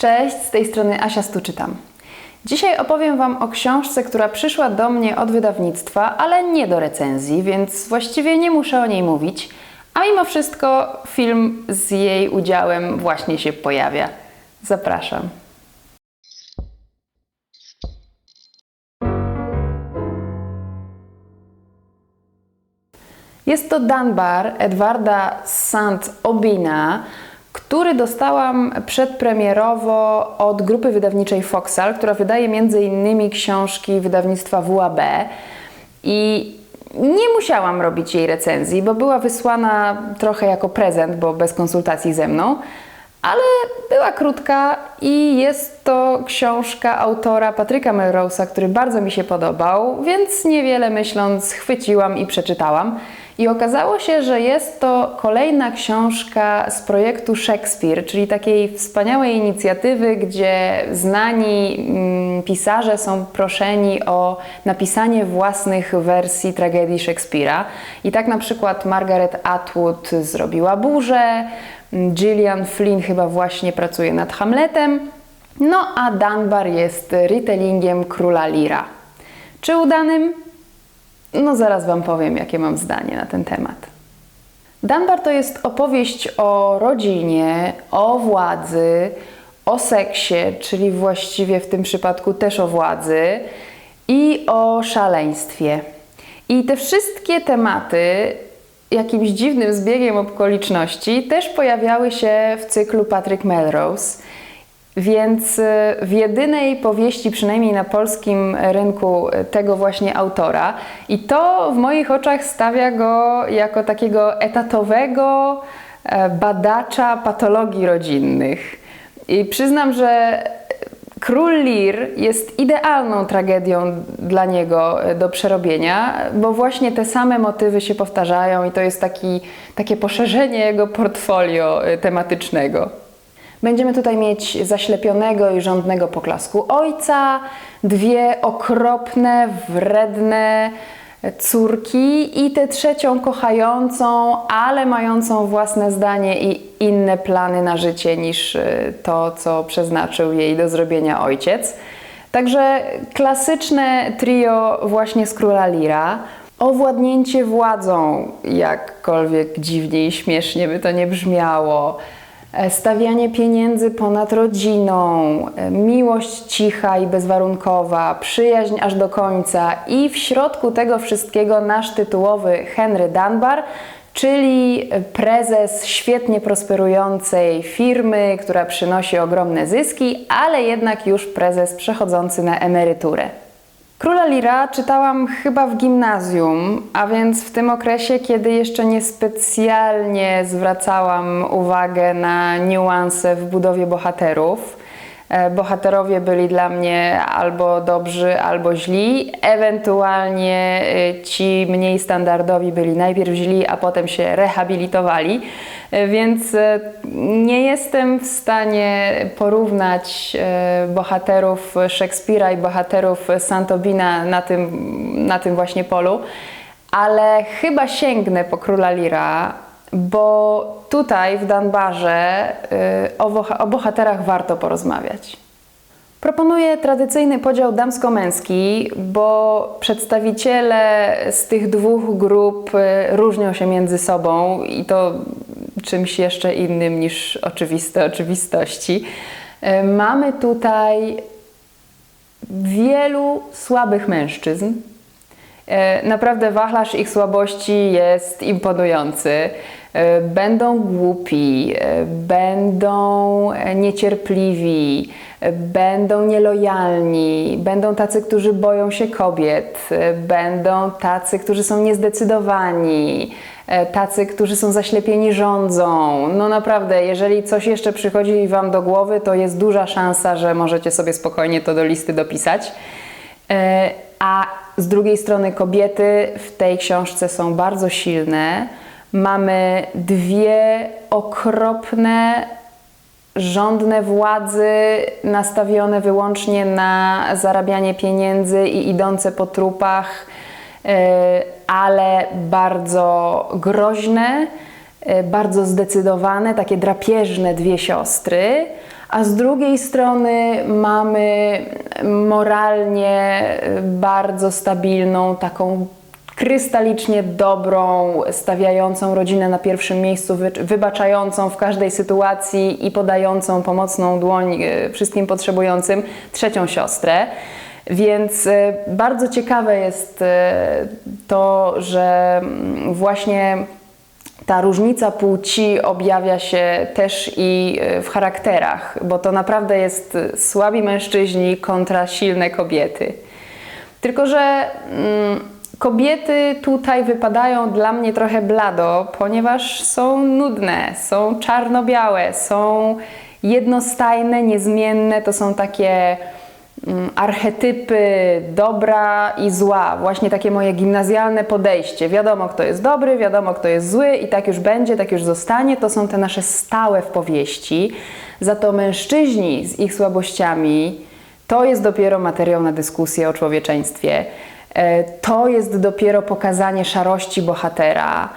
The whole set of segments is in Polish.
Cześć, z tej strony Asia Stuczytam. Dzisiaj opowiem Wam o książce, która przyszła do mnie od wydawnictwa, ale nie do recenzji, więc właściwie nie muszę o niej mówić. A mimo wszystko film z jej udziałem właśnie się pojawia. Zapraszam. Jest to Dunbar Edwarda St. Który dostałam przedpremierowo od grupy wydawniczej Foxal, która wydaje m.in. książki wydawnictwa WAB. I nie musiałam robić jej recenzji, bo była wysłana trochę jako prezent, bo bez konsultacji ze mną, ale była krótka i jest to książka autora Patryka Melrose'a, który bardzo mi się podobał, więc niewiele myśląc chwyciłam i przeczytałam. I okazało się, że jest to kolejna książka z projektu Shakespeare, czyli takiej wspaniałej inicjatywy, gdzie znani mm, pisarze są proszeni o napisanie własnych wersji tragedii Shakespeare'a. I tak na przykład Margaret Atwood zrobiła Burzę, Gillian Flynn chyba właśnie pracuje nad Hamletem, no a Dunbar jest retellingiem Króla Lira. Czy udanym? No zaraz Wam powiem, jakie mam zdanie na ten temat. Dunbar to jest opowieść o rodzinie, o władzy, o seksie, czyli właściwie w tym przypadku też o władzy i o szaleństwie. I te wszystkie tematy jakimś dziwnym zbiegiem okoliczności też pojawiały się w cyklu Patrick Melrose. Więc y, w jedynej powieści, przynajmniej na polskim rynku, y, tego właśnie autora, i to w moich oczach stawia go jako takiego etatowego e, badacza patologii rodzinnych. I przyznam, że Król Lir jest idealną tragedią dla niego e, do przerobienia, bo właśnie te same motywy się powtarzają i to jest taki, takie poszerzenie jego portfolio e, tematycznego. Będziemy tutaj mieć zaślepionego i żądnego poklasku ojca, dwie okropne, wredne córki i tę trzecią kochającą, ale mającą własne zdanie i inne plany na życie niż y, to, co przeznaczył jej do zrobienia ojciec. Także klasyczne trio właśnie z Króla Lira. Owładnięcie władzą, jakkolwiek dziwnie i śmiesznie by to nie brzmiało stawianie pieniędzy ponad rodziną, e, miłość cicha i bezwarunkowa, przyjaźń aż do końca i w środku tego wszystkiego nasz tytułowy Henry Dunbar, czyli prezes świetnie prosperującej firmy, która przynosi ogromne zyski, ale jednak już prezes przechodzący na emeryturę. Króla Lira czytałam chyba w gimnazjum, a więc w tym okresie, kiedy jeszcze niespecjalnie zwracałam uwagę na niuanse w budowie bohaterów. E, bohaterowie byli dla mnie albo dobrzy, albo źli. Ewentualnie e, ci mniej standardowi byli najpierw źli, a potem się rehabilitowali. E, więc nie jestem w stanie porównać bohaterów Szekspira i bohaterów Santobina na tym, na tym właśnie polu, ale chyba sięgnę po Króla Lira, bo tutaj w Danbarze y, o, bohaterach warto porozmawiać. Proponuję tradycyjny podział damsko-męski, bo przedstawiciele z tych dwóch grup y, różnią się między sobą i to czymś jeszcze innym niż oczywiste oczywistości. Y, mamy tutaj wielu słabych mężczyzn, naprawdę wachlarz ich słabości jest imponujący. E, będą głupi, e, będą niecierpliwi, będą nielojalni, będą tacy, którzy boją się kobiet, będą tacy, którzy są niezdecydowani, tacy, którzy są zaślepieni rządzą. No naprawdę, jeżeli coś jeszcze przychodzi Wam do głowy, to jest duża szansa, że możecie sobie spokojnie to do listy dopisać. A z drugiej strony kobiety w tej książce są bardzo silne. Mamy dwie okropne, żądne władzy nastawione wyłącznie na zarabianie pieniędzy i idące po trupach, e, ale bardzo groźne, e, bardzo zdecydowane, takie drapieżne dwie siostry a z drugiej strony mamy moralnie bardzo stabilną, taką krystalicznie dobrą, stawiającą rodzinę na pierwszym miejscu, wy, wybaczającą w każdej sytuacji i podającą pomocną dłoń e, wszystkim potrzebującym trzecią siostrę. Więc e, bardzo ciekawe jest e, to, że mm, właśnie ta różnica płci objawia się też i w charakterach, bo to naprawdę jest słabi mężczyźni kontra silne kobiety. Tylko, że. Mm, Kobiety tutaj wypadają dla mnie trochę blado, ponieważ są nudne, są czarno-białe, są jednostajne, niezmienne. To są takie archetypy dobra i zła. Właśnie takie moje gimnazjalne podejście. Wiadomo, kto jest dobry, wiadomo, kto jest zły i tak już będzie, tak już zostanie. To są te nasze stałe w powieści. Za to mężczyźni z ich słabościami to jest dopiero materiał na dyskusję o człowieczeństwie. E, to jest dopiero pokazanie szarości bohatera.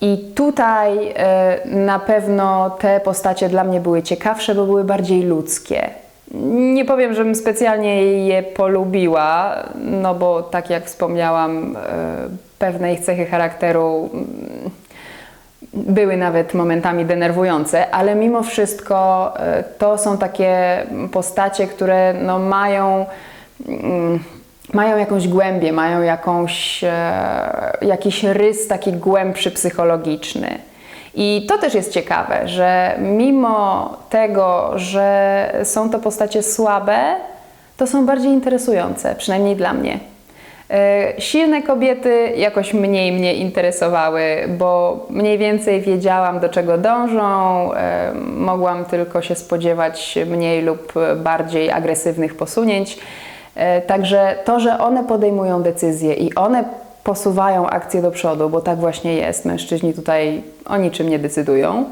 I tutaj e, na pewno te postacie dla mnie były ciekawsze, bo były bardziej ludzkie. Nie powiem, żebym specjalnie je polubiła, no bo tak jak wspomniałam, e, pewne ich cechy charakteru mm, były nawet momentami denerwujące, ale mimo wszystko to są takie postacie, które no mają mm, mają jakąś głębię, mają jakąś, e, jakiś rys taki głębszy psychologiczny. I to też jest ciekawe, że mimo tego, że są to postacie słabe, to są bardziej interesujące, przynajmniej dla mnie. E, silne kobiety jakoś mniej mnie interesowały, bo mniej więcej wiedziałam, do czego dążą. E, mogłam tylko się spodziewać mniej lub bardziej agresywnych posunięć. E, także to, że one podejmują decyzje i one posuwają akcję do przodu, bo tak właśnie jest, mężczyźni tutaj o niczym nie decydują,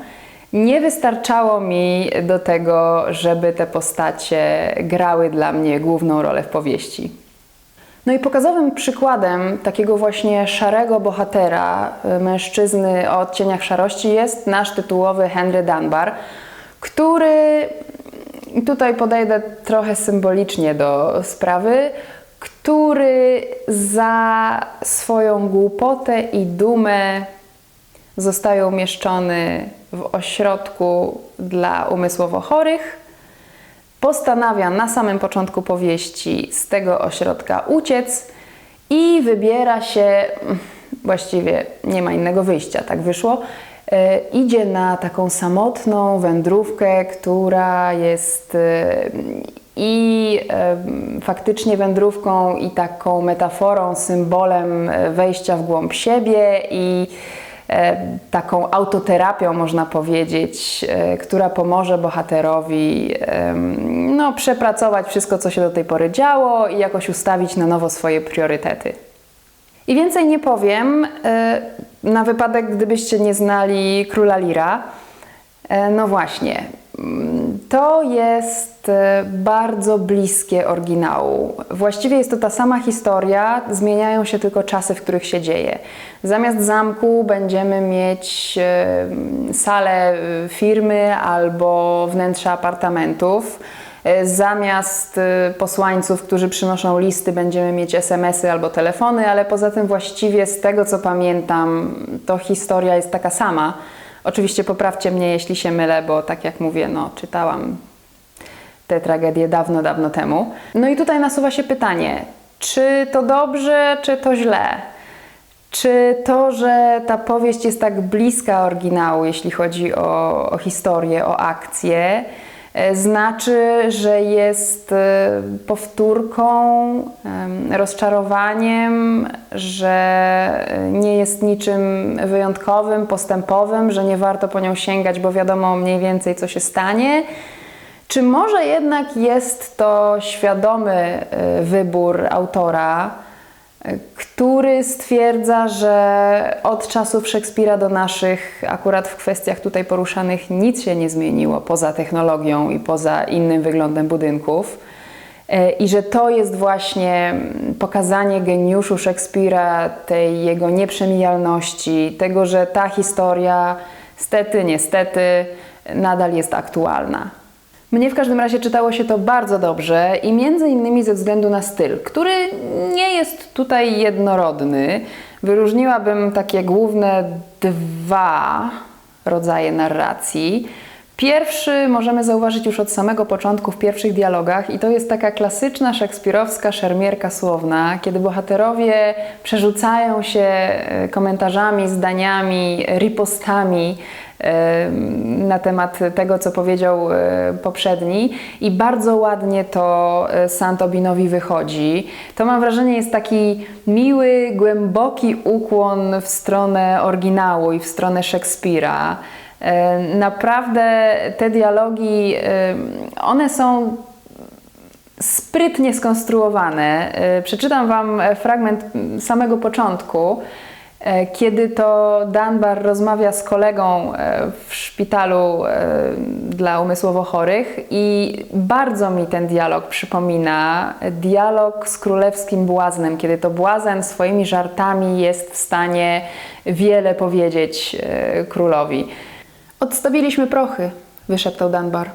nie wystarczało mi do tego, żeby te postacie grały dla mnie główną rolę w powieści. No i pokazowym przykładem takiego właśnie szarego bohatera, e, mężczyzny o odcieniach szarości jest nasz tytułowy Henry Dunbar, który tutaj podejdę trochę symbolicznie do sprawy, który za swoją głupotę i dumę zostaje umieszczony w ośrodku dla umysłowo chorych. Postanawia na samym początku powieści z tego ośrodka uciec i wybiera się, właściwie nie ma innego wyjścia, tak wyszło, E, idzie na taką samotną wędrówkę, która jest e, i e, faktycznie wędrówką, i taką metaforą, symbolem wejścia w głąb siebie i taką autoterapią, można powiedzieć, która pomoże bohaterowi no, przepracować wszystko, co się do tej pory działo i jakoś ustawić na nowo swoje priorytety. I więcej nie powiem, e, na wypadek, gdybyście nie znali króla Lira. E, no właśnie, to jest e, bardzo bliskie oryginału. Właściwie jest to ta sama historia, zmieniają się tylko czasy, w których się dzieje. Zamiast zamku będziemy mieć salę firmy albo wnętrze apartamentów. E, zamiast e, posłańców, którzy przynoszą listy, będziemy mieć SMS-y albo telefony, ale poza tym właściwie z tego co pamiętam, to historia jest taka sama. Oczywiście poprawcie mnie, jeśli się mylę, bo tak jak mówię, no, czytałam tę tragedię dawno, dawno temu. No i tutaj nasuwa się pytanie, czy to dobrze, czy to źle? Czy to, że ta powieść jest tak bliska oryginału, jeśli chodzi o, o historię, o akcję, znaczy, że jest e, powtórką, rozczarowaniem, że nie jest niczym wyjątkowym, postępowym, że nie warto po nią sięgać, bo wiadomo mniej więcej, co się stanie. Czy może jednak jest to świadomy e, wybór autora? Który stwierdza, że od czasów Szekspira do naszych, akurat w kwestiach tutaj poruszanych, nic się nie zmieniło poza technologią i poza innym wyglądem budynków. E, I że to jest właśnie pokazanie geniuszu Szekspira, tej jego nieprzemijalności, tego, że ta historia, stety, niestety, nadal jest aktualna. Mnie w każdym razie czytało się to bardzo dobrze i między innymi ze względu na styl, który nie jest tutaj jednorodny. Wyróżniłabym takie główne dwa rodzaje narracji. Pierwszy możemy zauważyć już od samego początku w pierwszych dialogach i to jest taka klasyczna szekspirowska szermierka słowna, kiedy bohaterowie przerzucają się e, komentarzami, zdaniami, ripostami na temat tego, co powiedział e, poprzedni i bardzo ładnie to Santobinowi wychodzi. To mam wrażenie jest taki miły, głęboki ukłon w stronę oryginału i w stronę Szekspira. E, naprawdę te dialogi, e, one są sprytnie skonstruowane. E, przeczytam Wam fragment samego początku, kiedy to Dunbar rozmawia z kolegą w szpitalu dla umysłowo chorych i bardzo mi ten dialog przypomina dialog z królewskim błaznem, kiedy to błazen swoimi żartami jest w stanie wiele powiedzieć królowi. Odstawiliśmy prochy, wyszeptał Dunbar.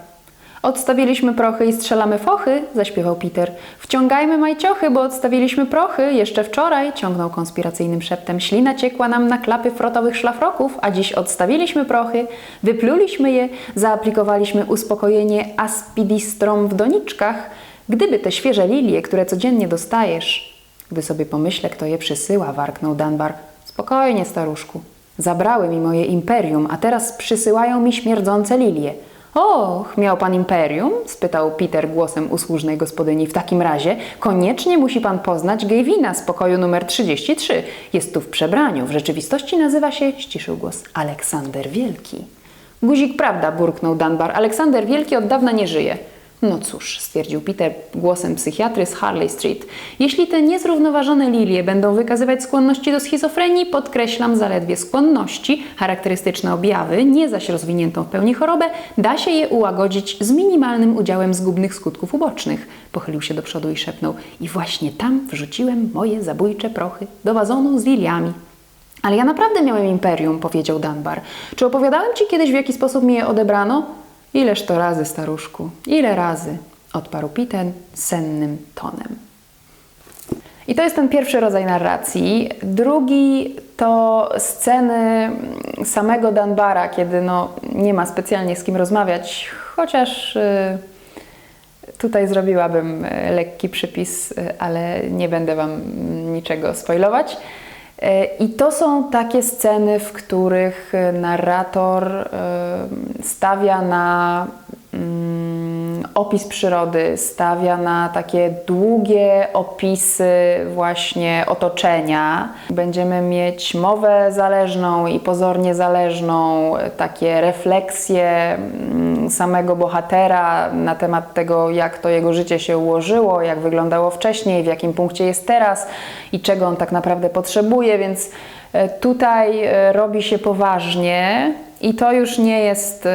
Odstawiliśmy prochy i strzelamy fochy, zaśpiewał Peter. Wciągajmy majciochy, bo odstawiliśmy prochy. Jeszcze wczoraj, ciągnął konspiracyjnym szeptem, ślina ciekła nam na klapy frotowych szlafroków, a dziś odstawiliśmy prochy, wypluliśmy je, zaaplikowaliśmy uspokojenie aspidistrom w doniczkach. Gdyby te świeże lilie, które codziennie dostajesz, gdy sobie pomyślę, kto je przysyła, warknął Dunbar. Spokojnie, staruszku. Zabrały mi moje imperium, a teraz przysyłają mi śmierdzące lilie. Och, miał pan imperium? spytał Peter głosem usłużnej gospodyni. W takim razie koniecznie musi pan poznać Gejwina z pokoju numer 33. Jest tu w przebraniu. W rzeczywistości nazywa się, ściszył głos, Aleksander Wielki. Guzik prawda, burknął Dunbar. Aleksander Wielki od dawna nie żyje. No cóż, stwierdził Peter głosem psychiatry z Harley Street. Jeśli te niezrównoważone lilie będą wykazywać skłonności do schizofrenii, podkreślam zaledwie skłonności, charakterystyczne objawy, nie zaś rozwiniętą w pełni chorobę, da się je ułagodzić z minimalnym udziałem zgubnych skutków ubocznych. Pochylił się do przodu i szepnął. I właśnie tam wrzuciłem moje zabójcze prochy do wazonu z liliami. Ale ja naprawdę miałem imperium, powiedział Dunbar. Czy opowiadałem ci kiedyś, w jaki sposób mi je odebrano? Ileż to razy, staruszku, ile razy? odparł Piten sennym tonem. I to jest ten pierwszy rodzaj narracji. Drugi to sceny samego Danbara, kiedy no, nie ma specjalnie z kim rozmawiać, chociaż y, tutaj zrobiłabym y, lekki przypis, y, ale nie będę Wam niczego spoilować. E, I to są takie sceny, w których narrator e, stawia na mm, opis przyrody, stawia na takie długie opisy właśnie otoczenia. Będziemy mieć mowę zależną i pozornie zależną, takie refleksje mm, samego bohatera na temat tego, jak to jego życie się ułożyło, jak wyglądało wcześniej, w jakim punkcie jest teraz i czego on tak naprawdę potrzebuje, więc e, tutaj e, robi się poważnie i to już nie jest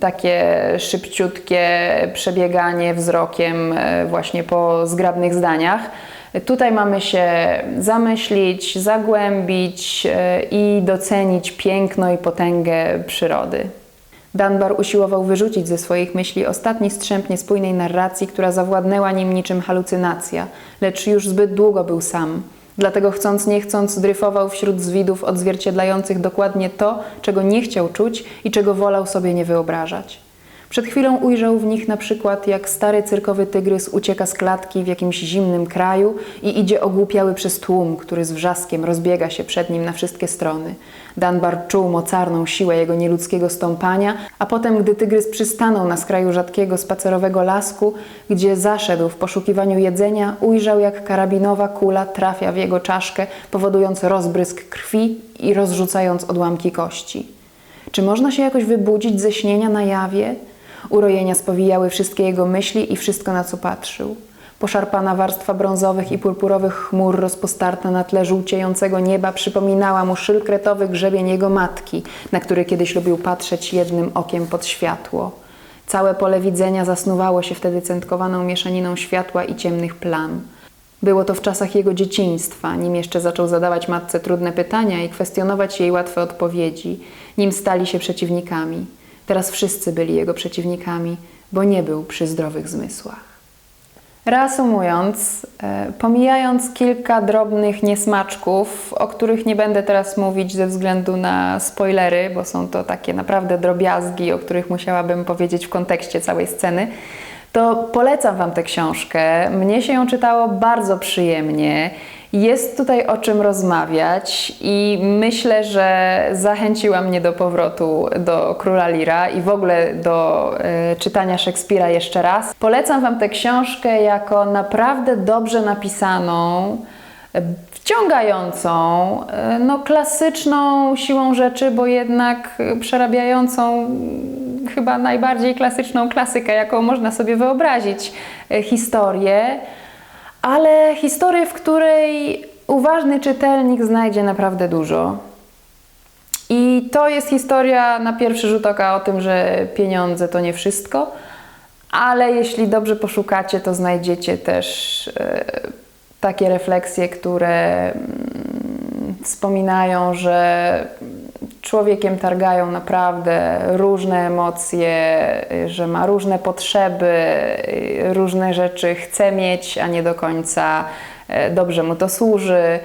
takie szybciutkie przebieganie wzrokiem e, właśnie po zgrabnych zdaniach. Tutaj mamy się zamyślić, zagłębić i docenić piękno i potęgę przyrody. Dunbar usiłował wyrzucić ze swoich myśli ostatni strzęp niespójnej narracji, która zawładnęła nim niczym halucynacja, lecz już zbyt długo był sam. Dlatego chcąc nie chcąc dryfował wśród zwidów odzwierciedlających dokładnie to, czego nie chciał czuć i czego wolał sobie nie wyobrażać. Przed chwilą ujrzał w nich na przykład, jak stary cyrkowy tygrys ucieka z klatki w jakimś zimnym kraju i idzie ogłupiały przez tłum, który z wrzaskiem rozbiega się przed nim na wszystkie strony. Dunbar czuł mocarną siłę jego nieludzkiego stąpania, a potem, gdy tygrys przystanął na skraju rzadkiego spacerowego lasku, gdzie zaszedł w poszukiwaniu jedzenia, ujrzał, jak karabinowa kula trafia w jego czaszkę, powodując rozbrysk krwi i rozrzucając odłamki kości. Czy można się jakoś wybudzić ze śnienia na jawie? Urojenia spowijały wszystkie jego myśli i wszystko, na co patrzył. Poszarpana warstwa brązowych i purpurowych chmur rozpostarta na tle żółciejącego nieba przypominała mu szylkretowy grzebień jego matki, na który kiedyś lubił patrzeć jednym okiem pod światło. Całe pole widzenia zasnuwało się wtedy centkowaną mieszaniną światła i ciemnych plam. Było to w czasach jego dzieciństwa, nim jeszcze zaczął zadawać matce trudne pytania i kwestionować jej łatwe odpowiedzi, nim stali się przeciwnikami. Teraz wszyscy byli jego przeciwnikami. bo nie był przy zdrowych zmysłach. Reasumując, e, pomijając kilka drobnych niesmaczków, o których nie będę teraz mówić ze względu na spoilery, bo są to takie naprawdę drobiazgi, o których musiałabym powiedzieć w kontekście całej sceny, to polecam Wam tę książkę. Mnie się ją czytało bardzo przyjemnie. Jest tutaj o czym rozmawiać i myślę, że zachęciła mnie do powrotu do Króla Lira i w ogóle do e, czytania Szekspira jeszcze raz. Polecam Wam tę książkę jako naprawdę dobrze napisaną, wciągającą, e, no klasyczną siłą rzeczy, bo jednak przerabiającą chyba najbardziej klasyczną klasykę, jaką można sobie wyobrazić, e, historię ale historię, w której uważny czytelnik znajdzie naprawdę dużo. I to jest historia na pierwszy rzut oka o tym, że pieniądze to nie wszystko, ale jeśli dobrze poszukacie, to znajdziecie też e, takie refleksje, które mm, wspominają, że człowiekiem targają naprawdę różne emocje, że ma różne potrzeby, różne rzeczy chce mieć, a nie do końca e, dobrze mu to służy.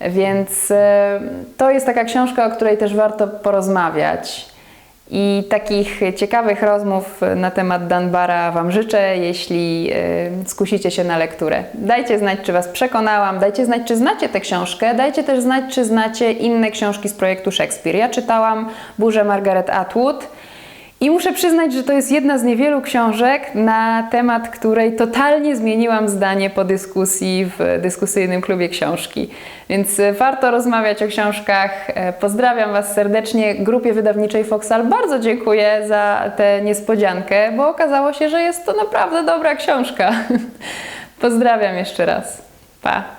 Więc e, to jest taka książka, o której też warto porozmawiać. I takich ciekawych rozmów na temat Danbara Wam życzę, jeśli y, skusicie się na lekturę. Dajcie znać, czy Was przekonałam, dajcie znać, czy znacie tę książkę, dajcie też znać, czy znacie inne książki z projektu Szekspir. Ja czytałam Burzę Margaret Atwood i muszę przyznać, że to jest jedna z niewielu książek, na temat której totalnie zmieniłam zdanie po dyskusji w dyskusyjnym klubie książki. Więc e, warto rozmawiać o książkach. E, Pozdrawiam Was serdecznie. Grupie wydawniczej Foxal bardzo dziękuję za tę niespodziankę, bo okazało się, że jest to naprawdę dobra książka. Pozdrawiam jeszcze raz. Pa!